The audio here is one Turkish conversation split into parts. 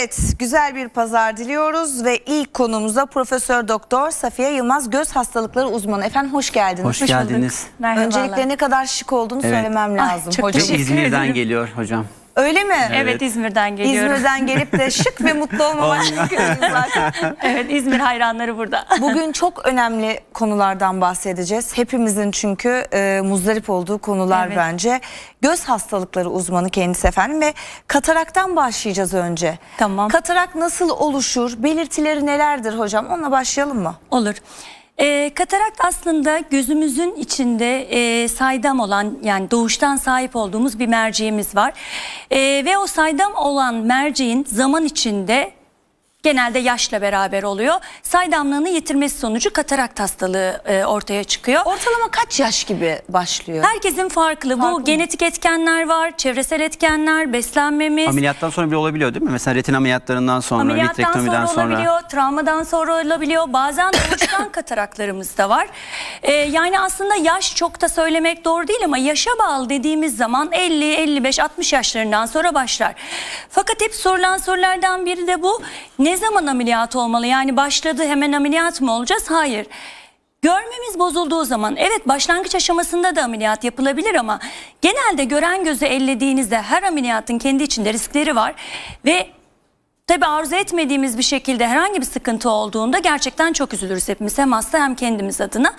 Evet, güzel bir pazar diliyoruz ve ilk konumuza Profesör Doktor Safiye Yılmaz göz hastalıkları uzmanı. Efendim hoş geldiniz. Hoş geldiniz. Merhabalar. Öncelikle ne kadar şık olduğunu Evet. söylemem Ay, lazım çok hocam. teşekkür İzmir'den ederim. geliyor hocam. Öyle mi? Evet, Evet. İzmir'den geliyorum. İzmir'den gelip de şık ve mutlu olmamak mümkün zaten. evet İzmir hayranları burada. Bugün çok önemli konulardan bahsedeceğiz. Hepimizin çünkü e, muzdarip olduğu konular Evet. bence. Göz hastalıkları uzmanı kendisi efendim ve kataraktan başlayacağız önce. Tamam. Katarak nasıl oluşur? Belirtileri nelerdir hocam? Onunla başlayalım mı? Olur. Ee, katarakt aslında gözümüzün içinde e, saydam olan yani doğuştan sahip olduğumuz bir merceğimiz var. Ee, ve o saydam olan merceğin zaman içinde genelde yaşla beraber oluyor. Saydamlığını yitirmesi sonucu katarakt hastalığı e, ortaya çıkıyor. Ortalama kaç yaş gibi başlıyor? Herkesin farklı. Farklı Bu mı? genetik etkenler var, çevresel etkenler, beslenmemiz. Ameliyattan sonra bile olabiliyor değil mi? Mesela retin ameliyatlarından sonra, Ameliyattan vitrektomiden sonra, sonra. olabiliyor, travmadan sonra olabiliyor. Bazen doğuştan kataraklarımız da var. Ee, yani aslında yaş çok da söylemek doğru değil ama yaşa bağlı dediğimiz zaman 50, 55, 60 yaşlarından sonra başlar. Fakat hep sorulan sorulardan biri de bu. Ne zaman ameliyat olmalı? Yani başladı hemen ameliyat mı olacağız? Hayır. Görmemiz bozulduğu zaman evet başlangıç aşamasında da ameliyat yapılabilir ama genelde gören gözü ellediğinizde her ameliyatın kendi içinde riskleri var ve Tabi arzu etmediğimiz bir şekilde herhangi bir sıkıntı olduğunda gerçekten çok üzülürüz hepimiz hem hasta hem kendimiz adına.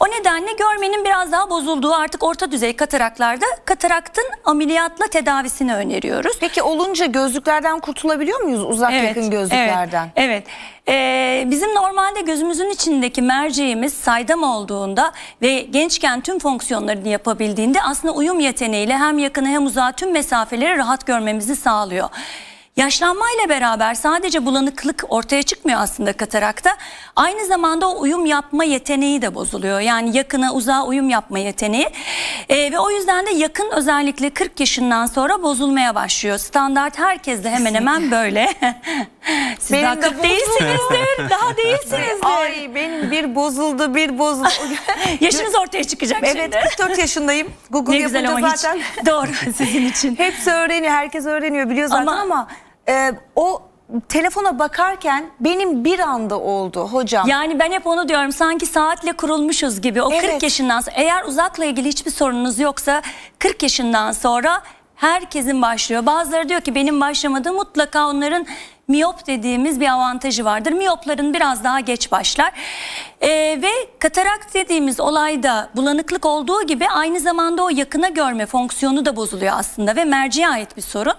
O nedenle görmenin biraz daha bozulduğu artık orta düzey kataraklarda kataraktın ameliyatla tedavisini öneriyoruz. Peki olunca gözlüklerden kurtulabiliyor muyuz uzak yakın gözlüklerden? Evet. evet. Ee, bizim normalde gözümüzün içindeki merceğimiz saydam olduğunda ve gençken tüm fonksiyonlarını yapabildiğinde aslında uyum yeteneğiyle hem yakını hem uzağı tüm mesafeleri rahat görmemizi sağlıyor. Yaşlanmayla beraber sadece bulanıklık ortaya çıkmıyor aslında katarakta. Aynı zamanda o uyum yapma yeteneği de bozuluyor. Yani yakına uzağa uyum yapma yeteneği. Ee, ve o yüzden de yakın özellikle 40 yaşından sonra bozulmaya başlıyor. Standart herkeste hemen hemen böyle. Siz Benim daha de 40 bu- değilsinizdir. daha değilsinizdir. Ay benim bir bozuldu bir bozuldu. Yaşınız ortaya çıkacak evet şimdi. 44 yaşındayım. Google Ne güzel ama zaten hiç. Doğru sizin için. hepsi öğreniyor. Herkes öğreniyor biliyor zaten ama, Ama- e, o telefona bakarken benim bir anda oldu hocam. Yani ben hep onu diyorum sanki saatle kurulmuşuz gibi. O Evet. 40 yaşından sonra eğer uzakla ilgili hiçbir sorununuz yoksa 40 yaşından sonra herkesin başlıyor. Bazıları diyor ki benim başlamadı mutlaka onların miyop dediğimiz bir avantajı vardır. Miyopların biraz daha geç başlar. Ee, ve katarakt dediğimiz olayda bulanıklık olduğu gibi aynı zamanda o yakına görme fonksiyonu da bozuluyor aslında ve merceğe ait bir sorun.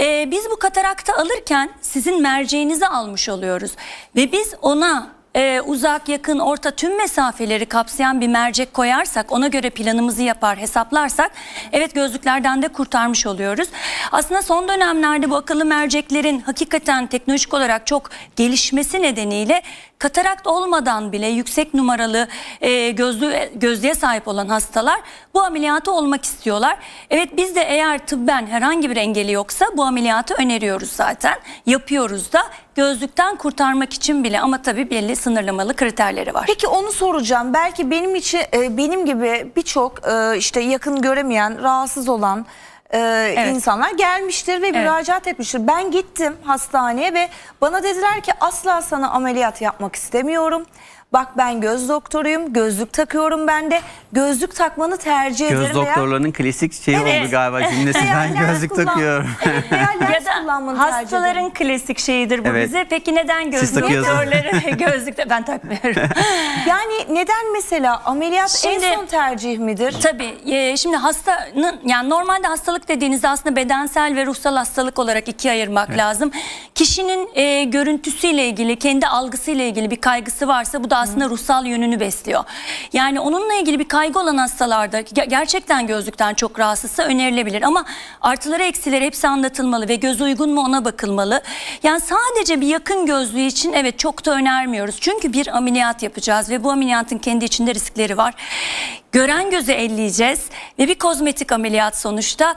Ee, biz bu katarakta alırken sizin merceğinizi almış oluyoruz ve biz ona e, uzak yakın orta tüm mesafeleri kapsayan bir mercek koyarsak ona göre planımızı yapar hesaplarsak evet gözlüklerden de kurtarmış oluyoruz. Aslında son dönemlerde bu akıllı merceklerin hakikaten teknolojik olarak çok gelişmesi nedeniyle katarakt olmadan bile yüksek numaralı e, gözlü, gözlüğe sahip olan hastalar bu ameliyatı olmak istiyorlar. Evet biz de eğer tıbben herhangi bir engeli yoksa bu ameliyatı öneriyoruz zaten. Yapıyoruz da gözlükten kurtarmak için bile ama tabii belli sınırlamalı kriterleri var. Peki onu soracağım. Belki benim için e, benim gibi birçok e, işte yakın göremeyen, rahatsız olan e, insanlar gelmiştir ve müracaat etmiştir. Ben gittim hastaneye ve bana dediler ki asla sana ameliyat yapmak istemiyorum. Bak ben göz doktoruyum, gözlük takıyorum ben de. Gözlük takmanı tercih Göz ederim. veya- doktorlarının klasik şeyi Evet. oldu galiba cümlesi. Ben gözlük kullan- takıyorum. Evet, ya da kullanmanı tercih ederim. hastaların klasik şeyidir bu Evet. bize. Peki neden gözlük takıyorsunuz. doktorları gözlükte ben takmıyorum. Yani neden mesela ameliyat Şimdi- en son tercih midir? Tabii e, şimdi hastanın yani normalde hastalık dediğinizde aslında bedensel ve ruhsal hastalık olarak ikiye ayırmak lazım. Kişinin e, görüntüsüyle ilgili kendi algısıyla ilgili bir kaygısı varsa bu da aslında ruhsal yönünü besliyor. Yani onunla ilgili bir kaygı olan hastalarda ge- gerçekten gözlükten çok rahatsızsa önerilebilir ama artıları eksileri hepsi anlatılmalı ve göz uygun mu ona bakılmalı. Yani sadece bir yakın gözlüğü için evet çok da önermiyoruz. Çünkü bir ameliyat yapacağız ve bu ameliyatın kendi içinde riskleri var. Gören gözü elleyeceğiz ve bir kozmetik ameliyat sonuçta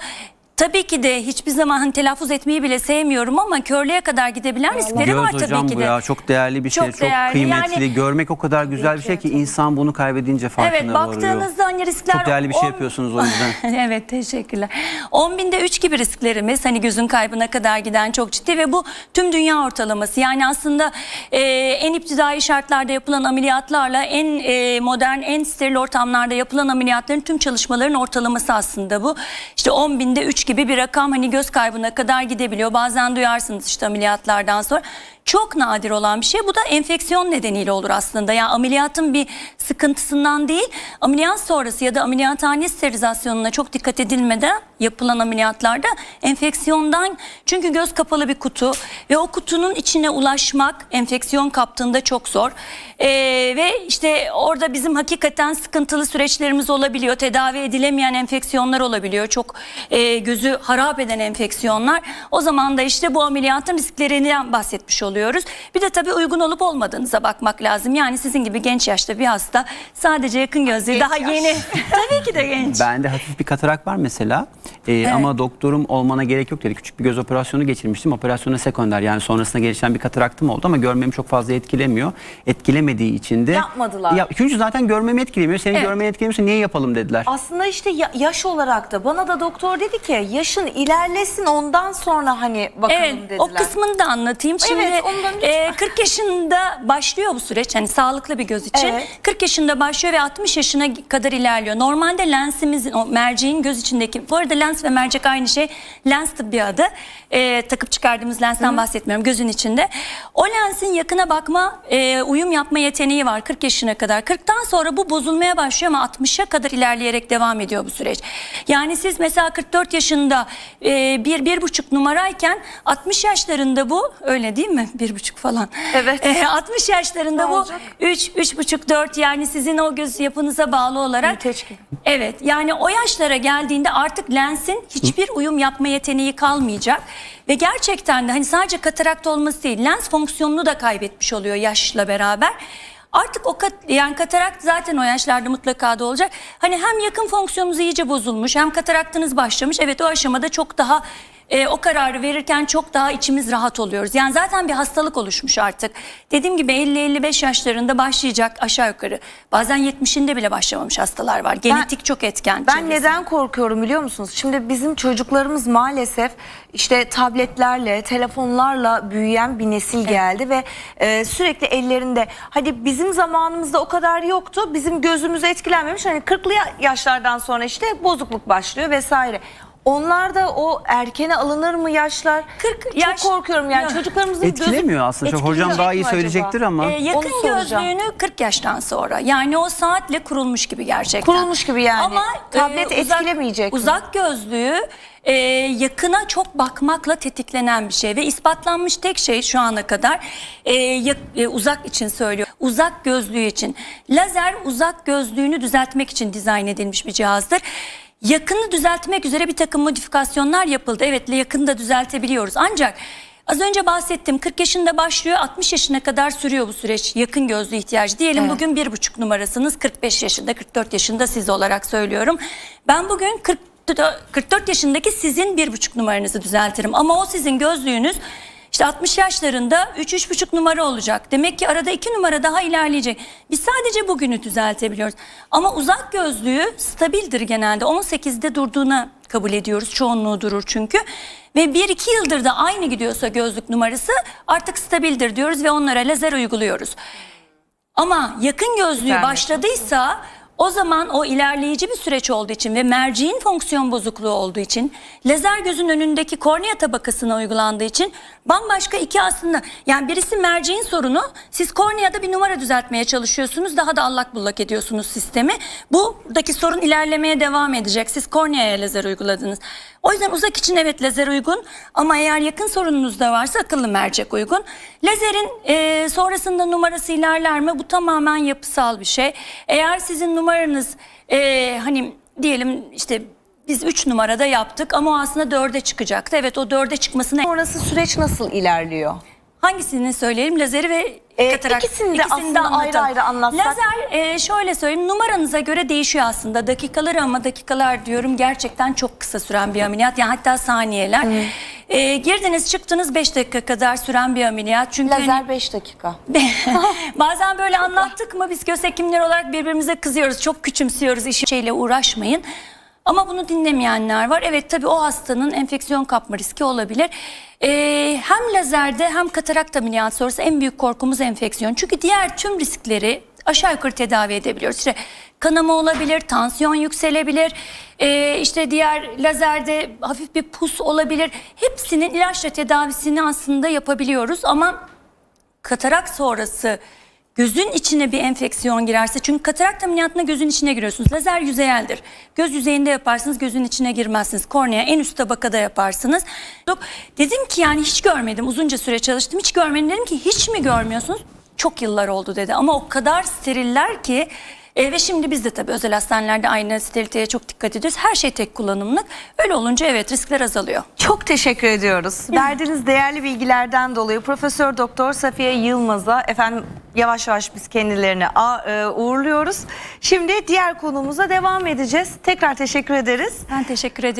tabii ki de hiçbir zaman hani telaffuz etmeyi bile sevmiyorum ama körlüğe kadar gidebilen riskleri var Göz tabii hocam ki bu de. ya çok değerli bir şey, Çok çok, değerli. kıymetli. Yani- Görmek o kadar güzel bir şey ki insan bunu kaybedince farkına Evet varıyor. baktığınızda hani riskler... Çok değerli bir şey on- yapıyorsunuz o yüzden. evet teşekkürler. 10 binde 3 gibi risklerimiz hani gözün kaybına kadar giden çok ciddi ve bu tüm dünya ortalaması. Yani aslında e, en iptidai şartlarda yapılan ameliyatlarla en e, modern en steril ortamlarda yapılan ameliyatların tüm çalışmaların ortalaması aslında bu. İşte 10 binde 3 gibi bir rakam hani göz kaybına kadar gidebiliyor. Bazen duyarsınız işte ameliyatlardan sonra. Çok nadir olan bir şey. Bu da enfeksiyon nedeniyle olur aslında. Yani ameliyatın bir sıkıntısından değil, ameliyat sonrası ya da ameliyathane sterilizasyonuna çok dikkat edilmeden yapılan ameliyatlarda enfeksiyondan çünkü göz kapalı bir kutu ve o kutunun içine ulaşmak enfeksiyon kaptığında çok zor. Ee, ve işte orada bizim hakikaten sıkıntılı süreçlerimiz olabiliyor. Tedavi edilemeyen enfeksiyonlar olabiliyor. Çok e, gözü harap eden enfeksiyonlar. O zaman da işte bu ameliyatın risklerinden bahsetmiş oluyoruz. Bir de tabii uygun olup olmadığınıza bakmak lazım. Yani sizin gibi genç yaşta bir hasta sadece yakın gözlüğü daha yaş. yeni. tabii ki de genç. Bende hafif bir katarak var mesela Ee, ama doktorum olmana gerek yok dedi. Küçük bir göz operasyonu geçirmiştim. Operasyona sekonder yani sonrasında gelişen bir kataraktım oldu ama görmemi çok fazla etkilemiyor. Etkilemediği için de... Yapmadılar. Ya, çünkü zaten görmemi etkilemiyor. Senin Evet. görmeni etkilemiyorsa niye yapalım dediler. Aslında işte ya- yaş olarak da bana da doktor dedi ki yaşın ilerlesin ondan sonra hani bakalım Evet, dediler. o kısmını da anlatayım. Şimdi Evet, ondan e, 40 yaşında başlıyor bu süreç. Hani sağlıklı bir göz için. Evet. 40 yaşında başlıyor ve 60 yaşına kadar ilerliyor. Normalde lensimizin, o merceğin göz içindeki, bu arada lens ve mercek aynı şey. Lens tıbbi adı. E, takıp çıkardığımız lensten bahsetmiyorum gözün içinde. O lensin yakına bakma, e, uyum yapma yeteneği var 40 yaşına kadar. 40'tan sonra bu bozulmaya başlıyor ama 60'a kadar ilerleyerek devam ediyor bu süreç. Yani siz mesela 44 yaşında e, bir, bir buçuk numarayken 60 yaşlarında bu öyle değil mi? Bir buçuk falan. Evet. E, 60 yaşlarında Ne bu olacak? 3, üç buçuk, 4 yani sizin o göz yapınıza bağlı olarak. Gibi. Evet yani o yaşlara geldiğinde artık lensin hiçbir uyum yapma yeteneği kalmayacak. Ve gerçekten de hani sadece katarakt olması değil lens fonksiyonunu da kaybetmiş oluyor yaşla beraber. Artık o kat, yani katarakt zaten o yaşlarda mutlaka da olacak. Hani hem yakın fonksiyonunuz iyice bozulmuş hem kataraktınız başlamış. Evet o aşamada çok daha e, o kararı verirken çok daha içimiz rahat oluyoruz. Yani zaten bir hastalık oluşmuş artık. Dediğim gibi 50-55 yaşlarında başlayacak aşağı yukarı. Bazen 70'inde bile başlamamış hastalar var. Genetik çok etken. Ben çevresi. neden korkuyorum biliyor musunuz? Şimdi bizim çocuklarımız maalesef işte tabletlerle, telefonlarla büyüyen bir nesil geldi ve e, sürekli ellerinde. Hadi bizim zamanımızda o kadar yoktu. Bizim gözümüz etkilenmemiş. Hani 40'lı ya- yaşlardan sonra işte bozukluk başlıyor vesaire. Onlarda o erkene alınır mı yaşlar? 40 Çok yaş- korkuyorum yani Ya. çocuklarımızın gözü- Etkilemiyor aslında. Çok hocam Etkileyecek daha iyi mi acaba? söyleyecektir ama. Ee, yakın Onu soracağım. gözlüğünü 40 yaştan sonra. Yani o saatle kurulmuş gibi gerçekten. Kurulmuş gibi yani. Ama Tablet e, uzak- etkilemeyecek mi? Uzak gözlüğü e, yakına çok bakmakla tetiklenen bir şey ve ispatlanmış tek şey şu ana kadar e, yak- e, uzak için söylüyor. Uzak gözlüğü için. Lazer uzak gözlüğünü düzeltmek için dizayn edilmiş bir cihazdır. Yakını düzeltmek üzere bir takım modifikasyonlar yapıldı. Evet yakını da düzeltebiliyoruz. Ancak Az önce bahsettim 40 yaşında başlıyor 60 yaşına kadar sürüyor bu süreç yakın gözlü ihtiyacı. Diyelim Evet. bugün bir buçuk numarasınız 45 yaşında 44 yaşında siz olarak söylüyorum. Ben bugün 40 44 yaşındaki sizin bir buçuk numaranızı düzeltirim ama o sizin gözlüğünüz işte 60 yaşlarında 3-3,5 numara olacak. Demek ki arada 2 numara daha ilerleyecek. Biz sadece bugünü düzeltebiliyoruz. Ama uzak gözlüğü stabildir genelde. 18'de durduğuna kabul ediyoruz. Çoğunluğu durur çünkü. Ve 1-2 yıldır da aynı gidiyorsa gözlük numarası artık stabildir diyoruz ve onlara lazer uyguluyoruz. Ama yakın gözlüğü başladıysa o zaman o ilerleyici bir süreç olduğu için ve merceğin fonksiyon bozukluğu olduğu için lazer gözün önündeki kornea tabakasına uygulandığı için bambaşka iki aslında yani birisi merceğin sorunu siz korneada bir numara düzeltmeye çalışıyorsunuz daha da allak bullak ediyorsunuz sistemi. Buradaki sorun ilerlemeye devam edecek siz korneaya lazer uyguladınız. O yüzden uzak için evet lazer uygun ama eğer yakın sorununuz da varsa akıllı mercek uygun. Lazerin e, sonrasında numarası ilerler mi? Bu tamamen yapısal bir şey. Eğer sizin numaranız e, hani diyelim işte biz 3 numarada yaptık ama o aslında 4'e çıkacaktı. Evet o 4'e çıkmasına Sonrası süreç nasıl ilerliyor? Hangisini söyleyelim? Lazeri ve Ee, katarak. ikisini de aslında ayrı anlatalım. ayrı anlatsak. Lazer e, şöyle söyleyeyim numaranıza göre değişiyor aslında. Dakikalar ama dakikalar diyorum gerçekten çok kısa süren bir ameliyat. Yani hatta saniyeler. E, girdiniz çıktınız 5 dakika kadar süren bir ameliyat. Çünkü hani- Lazer 5 dakika. Bazen böyle anlattık mı biz göz hekimleri olarak birbirimize kızıyoruz. Çok küçümsüyoruz işi şeyle uğraşmayın. Ama bunu dinlemeyenler var. Evet tabii o hastanın enfeksiyon kapma riski olabilir. Ee, hem lazerde hem katarak ameliyat sonrası en büyük korkumuz enfeksiyon. Çünkü diğer tüm riskleri aşağı yukarı tedavi edebiliyoruz. İşte kanama olabilir, tansiyon yükselebilir, ee, işte diğer lazerde hafif bir pus olabilir. Hepsinin ilaçla tedavisini aslında yapabiliyoruz ama katarak sonrası gözün içine bir enfeksiyon girerse çünkü katarak ameliyatına gözün içine giriyorsunuz. Lazer yüzeyeldir. Göz yüzeyinde yaparsınız gözün içine girmezsiniz. Kornea en üst tabakada yaparsınız. Dedim ki yani hiç görmedim uzunca süre çalıştım hiç görmedim dedim ki hiç mi görmüyorsunuz? Çok yıllar oldu dedi ama o kadar steriller ki e, ve şimdi biz de tabii özel hastanelerde aynı steriliteye çok dikkat ediyoruz. Her şey tek kullanımlık. Öyle olunca evet riskler azalıyor. Çok teşekkür ediyoruz. Verdiğiniz değerli bilgilerden dolayı Profesör Doktor Safiye Yılmaz'a efendim yavaş yavaş biz kendilerine a- e, uğurluyoruz. Şimdi diğer konumuza devam edeceğiz. Tekrar teşekkür ederiz. Ben teşekkür ederim.